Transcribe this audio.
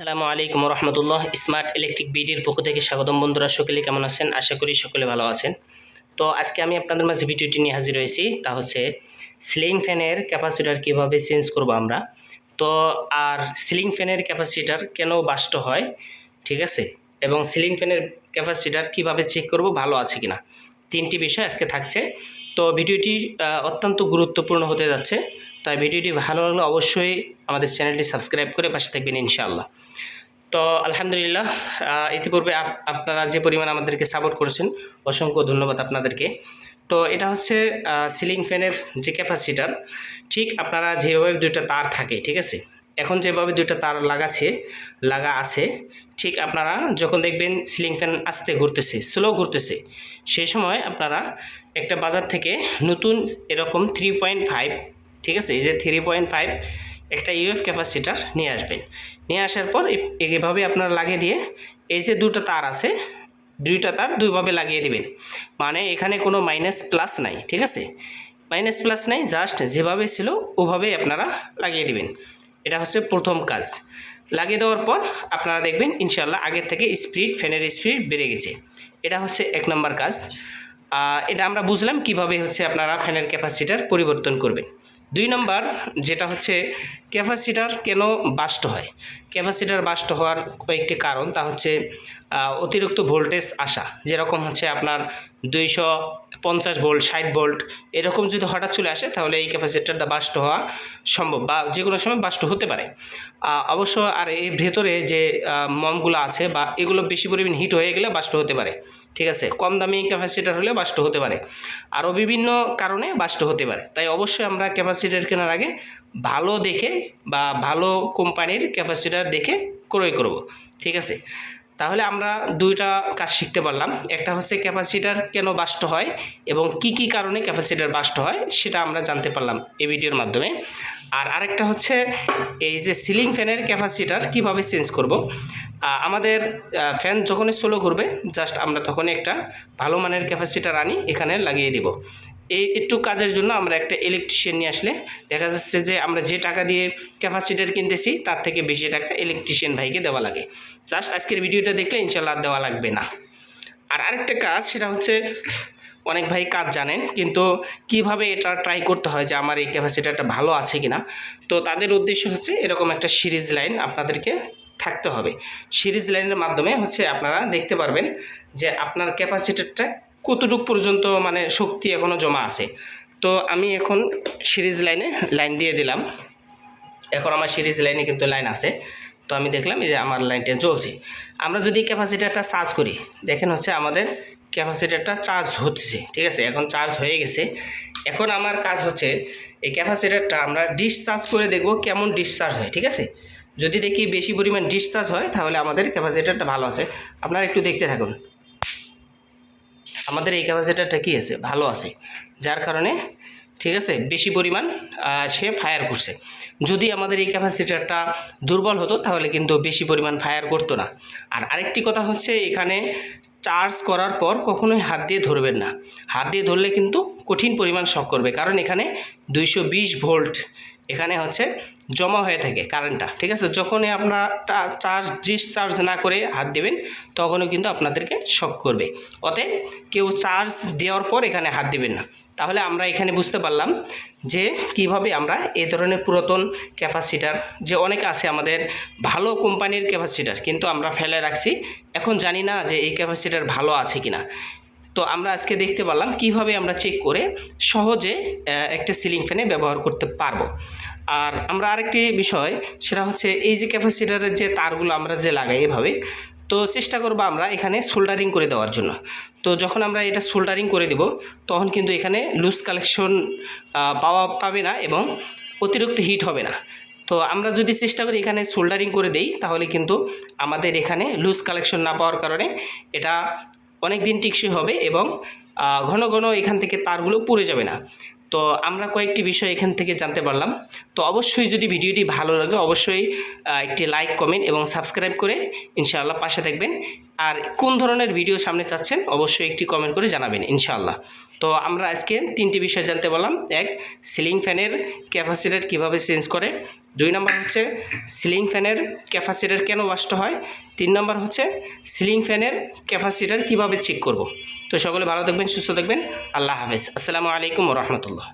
আসসালামু আলাইকুম রহমতুল্লাহ smart electric বিডির পক্ষ থেকে স্বাগতম বন্ধুরা সকলে কেমন আছেন? আশা করি সকলে ভালো আছেন। তো আজকে আমি আপনাদের মাঝে ভিডিওটি নিয়ে হাজির হয়েছি, তা হচ্ছে সিলিং ফ্যানের ক্যাপাসিটার কীভাবে চেঞ্জ করব আমরা। তো আর সিলিং ফ্যানের ক্যাপাসিটার কেন বাষ্ট হয়, ঠিক আছে? এবং সিলিং ফ্যানের ক্যাপাসিটার কীভাবে চেক করব, ভালো আছে কিনা? তিনটি বিষয় আজকে থাকছে। তো ভিডিওটি অত্যন্ত গুরুত্বপূর্ণ হতে যাচ্ছে। তাই ভিডিওটি ভালো লাগলে অবশ্যই আমাদের চ্যানেলটি সাবস্ক্রাইব করে পাশে থাকবেন ইনশাআল্লাহ। তো আলহামদুলিল্লাহ ইতিপূর্বে আপ- আপনারা যে পরিমাণ আমাদেরকে সাপোর্ট করেছেন, অসংখ্য ধন্যবাদ আপনাদেরকে। তো এটা হচ্ছে সিলিং ফ্যানের যে ক্যাপাসিটার ঠিক আপনারা যেভাবে দুইটা তার থাকে, ঠিক আছে? এখন যেভাবে দুইটা তার লাগাছে, লাগা আছে, ঠিক আপনারা যখন দেখবেন সিলিং ফ্যান আস্তে ঘুরতেছে স্লো ঘুরতেছে, সেই সময় আপনারা একটা বাজার থেকে নতুন এরকম থ্রি পয়েন্ট ফাইভ ঠিক আছে? এই যে থ্রি পয়েন্ট ফাইভ একটা ইউএফ ক্যাপাসিটার নিয়ে আসবেন। নিয়ে আসার পর এ- এইভাবে আপনারা লাগিয়ে দিয়ে এই যে দুটো তার আছে, দুইটা তার দুইভাবে লাগিয়ে দিবেন। মানে এখানে কোনো মাইনাস প্লাস নাই, ঠিক আছে? মাইনাস প্লাস নাই জাস্ট যেভাবে ছিল ওভাবেই আপনারা লাগিয়ে দিবেন। এটা হচ্ছে প্রথম কাজ। লাগিয়ে দেওয়ার পর আপনারা দেখবেন ইনশাল্লাহ আগের থেকে স্পিড ফ্যানের স্পিড বেড়ে গেছে। এটা হচ্ছে এক নম্বর কাজ। এটা আমরা বুঝলাম কীভাবে হচ্ছে আপনারা ফ্যানের ক্যাপাসিটার পরিবর্তন করবেন। দুই নম্বর যেটা হচ্ছে ক্যাপাসিটার কেন বাস্ট হয়? ক্যাপাসিটার বাস্ট হওয়ার কয়েকটি কারণ, তা হচ্ছে অতিরিক্ত ভোল্টেজ আসা। যেরকম হচ্ছে আপনার দুইশো পঞ্চাশ ভোল্ট, ষাট ভোল্ট, এরকম যদি হঠাৎ চলে আসে, তাহলে এই ক্যাপাসিটারটা বাস্ট হওয়া সম্ভব বা যে কোনো সময় বাস্ট হতে পারে। অবশ্য আর এর ভেতরে যে মমগুলো আছে বা এগুলো বেশি পরিমাণ হিট হয়ে গেলে বাস্ট হতে পারে। ঠিক আছে? কম দামি ক্যাপাসিটার হলে বাস্ট হতে পারে। আরও বিভিন্ন কারণে বাস্ট হতে পারে। তাই অবশ্যই আমরা ক্যাপাসিটার কেনার আগে ভালো দেখে বা ভালো কোম্পানির ক্যাপাসিটার দেখে ক্রয় করব, ঠিক আছে? তাহলে আমরা দুইটা কাজ শিখতে পারলাম। একটা হচ্ছে ক্যাপাসিটার কেন বাস্ট হয় এবং কি কি কারণে ক্যাপাসিটার বাস্ট হয় সেটা আমরা জানতে পারলাম এই ভিডিওর মাধ্যমে। আর আরেকটা হচ্ছে এই যে সিলিং ফ্যানের ক্যাপাসিটার কীভাবে চেঞ্জ করব? আমাদের ফ্যান যখনই স্লো করবে জাস্ট আমরা তখনই একটা ভালো মানের ক্যাপাসিটার আনি এখানে লাগিয়ে দিব। এই একটু কাজের জন্য আমরা একটা ইলেকট্রিশিয়ান নিয়ে আসলে দেখা যাচ্ছে যে আমরা যে টাকা দিয়ে ক্যাপাসিটার কিনতেছি, তার থেকে বেশি টাকা ইলেকট্রিশিয়ান ভাইকে দেওয়া লাগে। জাস্ট আজকের ভিডিওটা দেখলে ইনশাল্লাহ দেওয়া লাগবে না। আর আরেকটা কাজ, সেটা হচ্ছে অনেক ভাই কাজ জানেন, কিন্তু কীভাবে এটা ট্রাই করতে হয় যে আমার এই ক্যাপাসিটারটা ভালো আছে কিনা? তো তাদের উদ্দেশ্য হচ্ছে এরকম একটা সিরিজ লাইন আপনাদেরকে থাকতে হবে। সিরিজ লাইনের মাধ্যমে হচ্ছে আপনারা দেখতে পারবেন যে আপনার ক্যাপাসিটারটা কতটুকু পর্যন্ত মানে শক্তি এখনও জমা আছে। তো আমি এখন সিরিজ লাইনে লাইন দিয়ে দিলাম। এখন আমার সিরিজ লাইনে কিন্তু লাইন আছে। তো আমি দেখলাম যে আমার লাইনটা জ্বলছে। আমরা যদি ক্যাপাসিটারটা চার্জ করি, দেখেন হচ্ছে আমাদের ক্যাপাসিটারটা চার্জ হচ্ছে, ঠিক আছে? এখন চার্জ হয়ে গেছে। এখন আমার কাজ হচ্ছে, এই ক্যাপাসিটারটা আমরা ডিসচার্জ করে দেখব কেমন ডিসচার্জ হয়, ঠিক আছে? যদি দেখি বেশি পরিমাণ ডিসচার্জ হয়, তাহলে আমাদের ক্যাপাসিটারটা ভালো আছে। আপনারা একটু দেখতে থাকুন। আমাদের এই ক্যাপাসিটারটা কী আছে? ভালো আছে। যার কারণে, ঠিক আছে, বেশি পরিমাণ সে ফায়ার করছে। যদি আমাদের এই ক্যাপাসিটারটা দুর্বল হতো, তাহলে কিন্তু বেশি পরিমাণ ফায়ার করতো না। আর আরেকটি কথা হচ্ছে, এখানে চার্জ করার পর কখনোই হাত দিয়ে ধরবেন না। হাত দিয়ে ধরলে কিন্তু কঠিন পরিমাণ শক করবে। কারণ এখানে দুইশো বিশ ভোল্ট এখানে হচ্ছে জমা হয়ে থাকে কারেন্টটা ঠিক আছে? যখনই আপনার চার্জ ডিসচার্জ না করে হাত দেবেন, তখনও কিন্তু আপনাদেরকে শক করবে। অতএব কেউ চার্জ দেওয়ার পর এখানে হাত দেবেন না। তাহলে আমরা এখানে বুঝতে পারলাম যে কীভাবে আমরা এই ধরনের পুরাতন ক্যাপাসিটার যে অনেক আছে আমাদের ভালো কোম্পানির ক্যাপাসিটার কিন্তু আমরা ফেলে রাখছি। এখন জানি না যে এই ক্যাপাসিটার ভালো আছে কিনা। তো আমরা আজকে দেখতে পারলাম কীভাবে আমরা চেক করে সহজে একটা সিলিং ফ্যানে ব্যবহার করতে পারব। আর আমরা আরেকটি বিষয়, সেটা হচ্ছে এই যে ক্যাপাসিটারের যে তারগুলো আমরা যে লাগাই এভাবে, তো চেষ্টা করব আমরা এখানে সোল্ডারিং করে দেওয়ার জন্য। তো যখন আমরা এটা সোল্ডারিং করে দেব, তখন কিন্তু এখানে লুজ কালেকশন পাওয়া পাবে না এবং অতিরিক্ত হিট হবে না। তো আমরা যদি চেষ্টা করি এখানে সোল্ডারিং করে দেই, তাহলে কিন্তু আমাদের এখানে লুজ কালেকশন না পাওয়ার কারণে এটা অনেক দিন টিকসই হবে এবং ঘন ঘন এখান থেকে তারগুলো পুড়ে যাবে না। তো আমরা কয়েকটি বিষয় এখান থেকে জানতে পারলাম। তো অবশ্যই যদি ভিডিওটি ভালো লাগে, অবশ্যই একটি লাইক কমেন্ট এবং সাবস্ক্রাইব করে ইনশাআল্লাহ পাশে থাকবেন। আর কোন ধরনের ভিডিও সামনে চাচ্ছেন, অবশ্যই একটি কমেন্ট করে জানাবেন ইনশাআল্লাহ। তো আমরা আজকে তিনটি বিষয় জানতে পারলাম। এক সিলিং ফ্যানের ক্যাপাসিটার কীভাবে চেঞ্জ করে? দুই নম্বর হচ্ছে সিলিং ফ্যানের ক্যাপাসিটার কেন ওয়াস্ট হয়? তিন নম্বর হচ্ছে সিলিং ফ্যানের ক্যাপাসিটার কীভাবে চেক করব? তো সকলে ভালো থাকবেন, সুস্থ থাকবেন। আল্লাহ হাফেজ। আসসালামু আলাইকুম রহমতুল্লাহ।